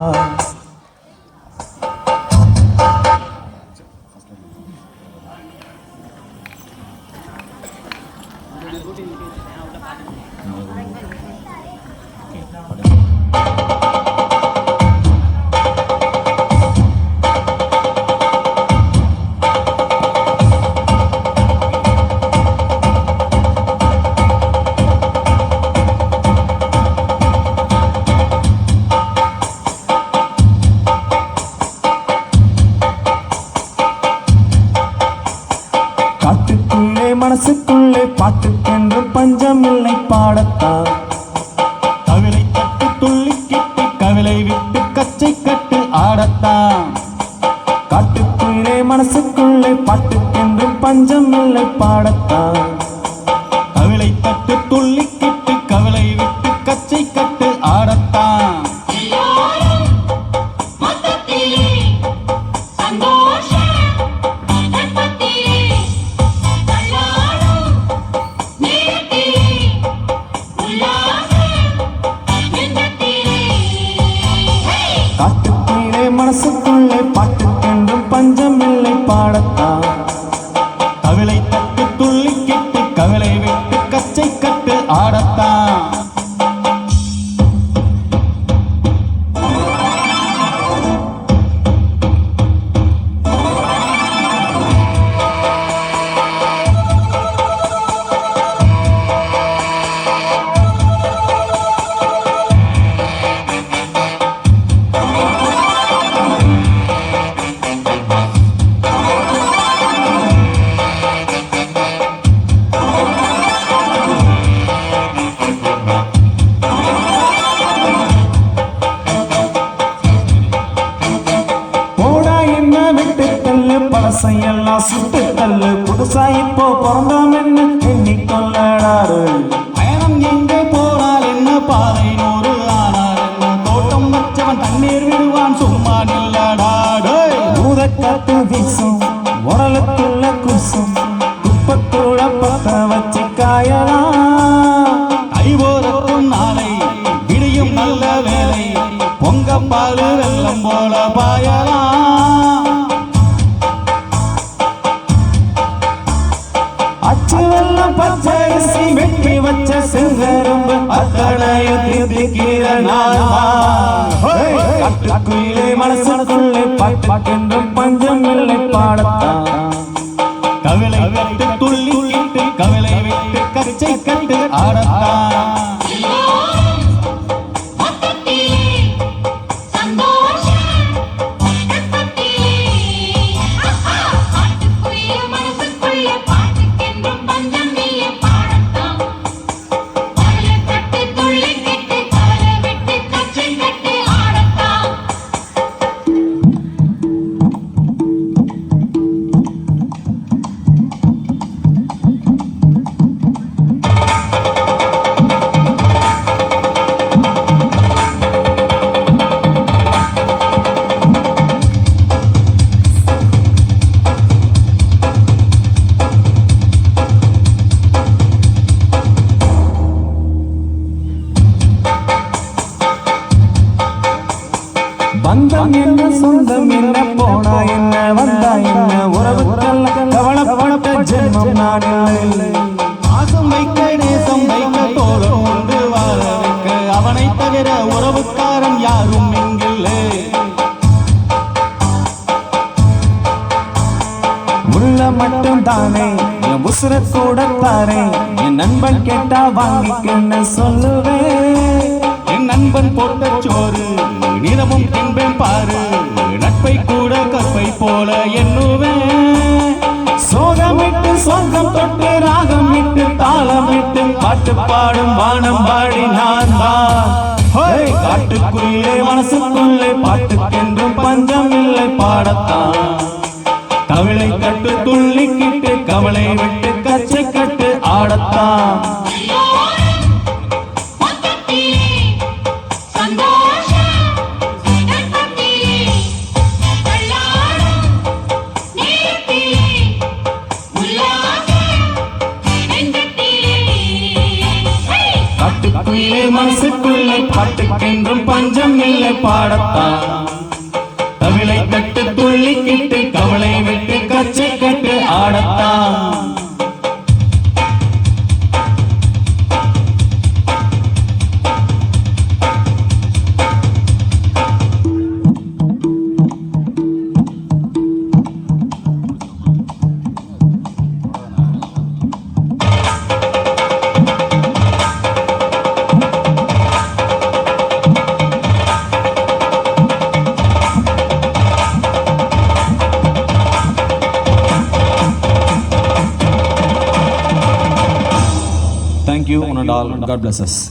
காட்டுக்குள்ளே மனசுக்குள்ளே பாட்டுக்கென்று பஞ்சமில்லை பாடத்தான் கவிலை கட்டு துள்ளி கிட்டு கவிலை விட்டு கச்சை கட்டு ஆடத்தான். காட்டுக்குள்ளே மனசுக்குள்ளே பாட்டுக்கென்று பஞ்சமில்லை பாடத்தான் கட்டு பசையெல்லாம் சுட்டு தள்ளு. புதுசா இப்போ பிறந்தோம் என்ன எண்ணி கொள்ளடாரு பயணம் எங்க போனால் என்ன பாதை? நூறு ஆனால் என்ன? தோட்டம் வச்சவன் தண்ணீர் விடுவான் சும்மா நில்லடாடு ஊதக்காத்து வீசும் உடலுக்குள்ள குசும். குப்பத்தூட பத்த வச்சு காயலாம். ஐவோரத்தும் நாளை விடியும் நல்ல வேலை பொங்க பாலு வெள்ளம் போல பாயலாம். பச்சரிசி வெட்டி வச்ச செங்கரும்பு அத்தனைய திதிக்கிற நாள் காட்டுக்குயிலே மனசுக்குள்ளே பஞ்சம் இல்லை பாடத்தான். கவிலை விட்டு துள்ளி கவிலை விட்டு கச்சை கட்டு ஆடத்தான். பந்தம் என்ன சொந்தம் என்ன போனா என்ன வந்தா என்ன உறவுக்கெல்லாம் கவலைப்பட்ட ஜென்மம் நான் இல்லை. பாசம் வைக்க நேசம் வைக்க தோளும் உண்டு வாழ வைக்க அவனை தவிர உறவுக்காரன் யாரும் இங்கில்லை. உள்ள மட்டும் தானே என் உசுர கூட தாரே என் நண்பன் கேட்டா வாங்கிக்கன்னு சொல்லுவேன். என் நண்பன் போட்ட சோறு. நிறமும் என்பேன் பாரு. நட்பை கூட கற்பை போல எண்ணுவேன். சோகமிட்டு சொந்தம் தொட்டு ராகமிட்டு தாளமிட்டு பாட்டு பாடும் வானம் பாடி நான் தான். ஹோய், காட்டுக்குள்ளே மனசுக்குள்ளே பாட்டுக்கென்றும் பஞ்சம் இல்லை பாடத்தான். கவலை கட்டு துள்ளிக்கிட்டு கவலை விட்டு கச்சை கட்டு ஆடத்தான். மனசுக்குள்ளே பாட்டுக்கென்றும் பஞ்சம் இல்லை பாடத்தான். And all. God bless us.